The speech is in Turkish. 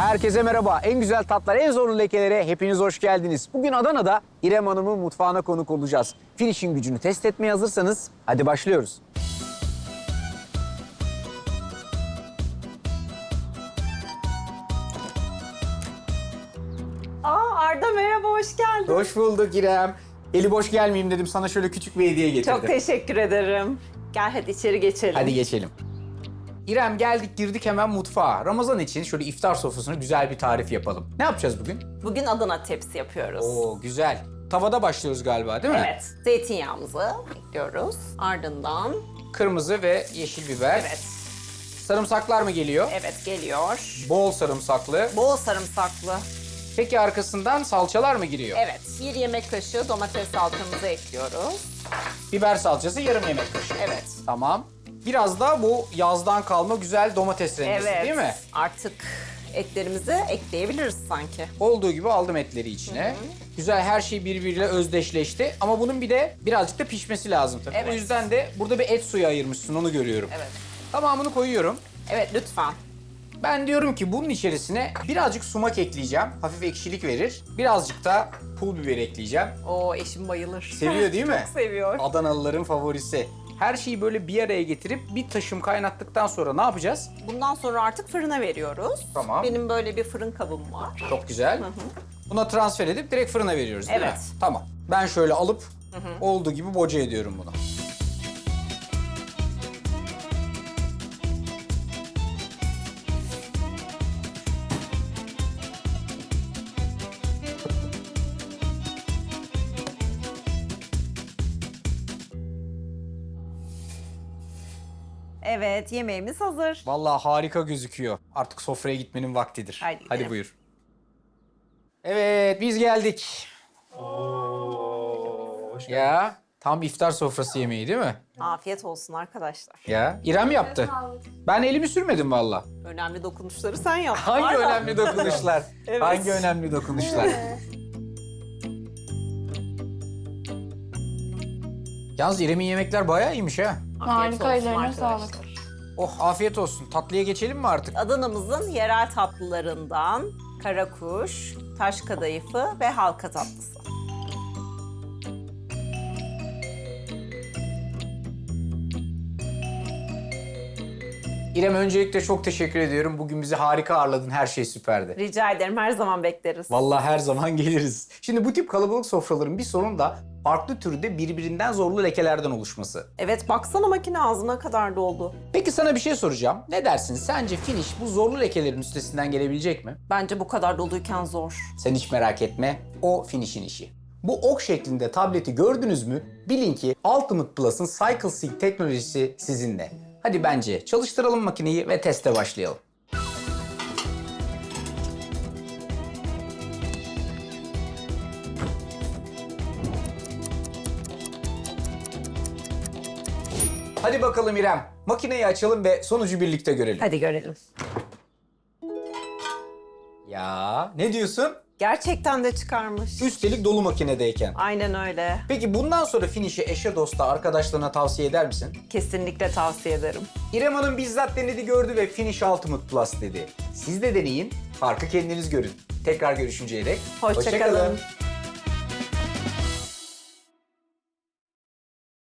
Herkese merhaba. En güzel tatlar, en zorlu lekelere hepiniz hoş geldiniz. Bugün Adana'da İrem Hanım'ın mutfağına konuk olacağız. Finish'in gücünü test etmeye hazırsanız hadi başlıyoruz. Aa Arda merhaba, hoş geldin. Hoş bulduk İrem. Eli boş gelmeyeyim dedim. Sana şöyle küçük bir hediye getirdim. Çok teşekkür ederim. Gel hadi içeri geçelim. Hadi geçelim. İrem geldik girdik hemen mutfağa. Ramazan için şöyle iftar sofrasına güzel bir tarif yapalım. Ne yapacağız bugün? Bugün Adana tepsi yapıyoruz. Oo güzel. Tavada başlıyoruz galiba değil mi? Evet, zeytinyağımızı ekliyoruz. Ardından, Kırmızı ve yeşil biber. evet, Sarımsaklar mı geliyor? evet geliyor. Bol sarımsaklı. Bol sarımsaklı. Peki arkasından salçalar mı giriyor? Evet, bir yemek kaşığı domates salçamızı ekliyoruz. Biber salçası yarım yemek kaşığı. Evet. Tamam. Biraz da bu yazdan kalma güzel domates rendesi Evet. değil mi? Artık etlerimizi ekleyebiliriz sanki. Olduğu gibi aldım etleri içine. Güzel her şey birbiriyle özdeşleşti. Ama bunun bir de birazcık da pişmesi lazım tabii. O Evet. yüzden de burada bir et suyu ayırmışsın onu görüyorum. Evet. Tamamını koyuyorum. Evet, lütfen. Ben diyorum ki bunun içerisine birazcık sumak ekleyeceğim. Hafif ekşilik verir. Birazcık da pul biber ekleyeceğim. O eşim bayılır. Seviyor değil mi? Seviyor. Adanalıların favorisi. Her şeyi böyle bir araya getirip bir taşım kaynattıktan sonra ne yapacağız? Bundan sonra artık fırına veriyoruz. Tamam. Benim böyle bir fırın kabım var. Çok güzel. Buna transfer edip direkt fırına veriyoruz değil mi? Evet. Tamam. Ben şöyle alıp olduğu gibi boca ediyorum bunu. Evet, yemeğimiz hazır. Vallahi harika gözüküyor. Artık sofraya gitmenin vaktidir. Haydi Hadi gidelim. buyur. Evet biz geldik. Ya tam iftar sofrası yemeği değil mi? Afiyet olsun arkadaşlar. Ya İrem yaptı. Ben elimi sürmedim valla. Önemli dokunuşları sen yaptın. Hangi Arda. önemli dokunuşlar? Evet. Hangi önemli dokunuşlar? Yalnız İrem'in yemekler bayağı iyiymiş ha. Afiyet Harika, ellerine arkadaşlar. Oh afiyet olsun. Tatlıya geçelim mi artık? Adana'mızın yerel tatlılarından karakuş, taş kadayıfı ve halka tatlısı. İrem öncelikle çok teşekkür ediyorum. Bugün bizi harika ağırladın. Her şey süperdi. Rica ederim her zaman bekleriz. Vallahi her zaman geliriz. Şimdi bu tip kalabalık sofraların bir sorunu da farklı türde birbirinden zorlu lekelerden oluşması. Evet baksana makine ağzına kadar doldu. Peki sana bir şey soracağım. Ne dersin? Sence finish bu zorlu lekelerin üstesinden gelebilecek mi? Bence bu kadar doluyken zor. Sen hiç merak etme. O finish'in işi. Bu ok şeklinde tableti gördünüz mü? Bilin ki Ultimate Plus'ın Cycle Sync teknolojisi sizinle. Hadi bence çalıştıralım makineyi ve teste başlayalım. Hadi bakalım İrem. Makineyi açalım ve sonucu birlikte görelim. Hadi görelim. Ya ne diyorsun? Gerçekten de çıkarmış. Üstelik dolu makinedeyken. Aynen öyle. Peki bundan sonra finişi eşe dosta arkadaşlarına tavsiye eder misin? Kesinlikle tavsiye ederim. İrem Hanım bizzat denedi gördü ve Finish Ultimate Plus dedi. Siz de deneyin, farkı kendiniz görün. Tekrar görüşünceye dek Hoşça kalın.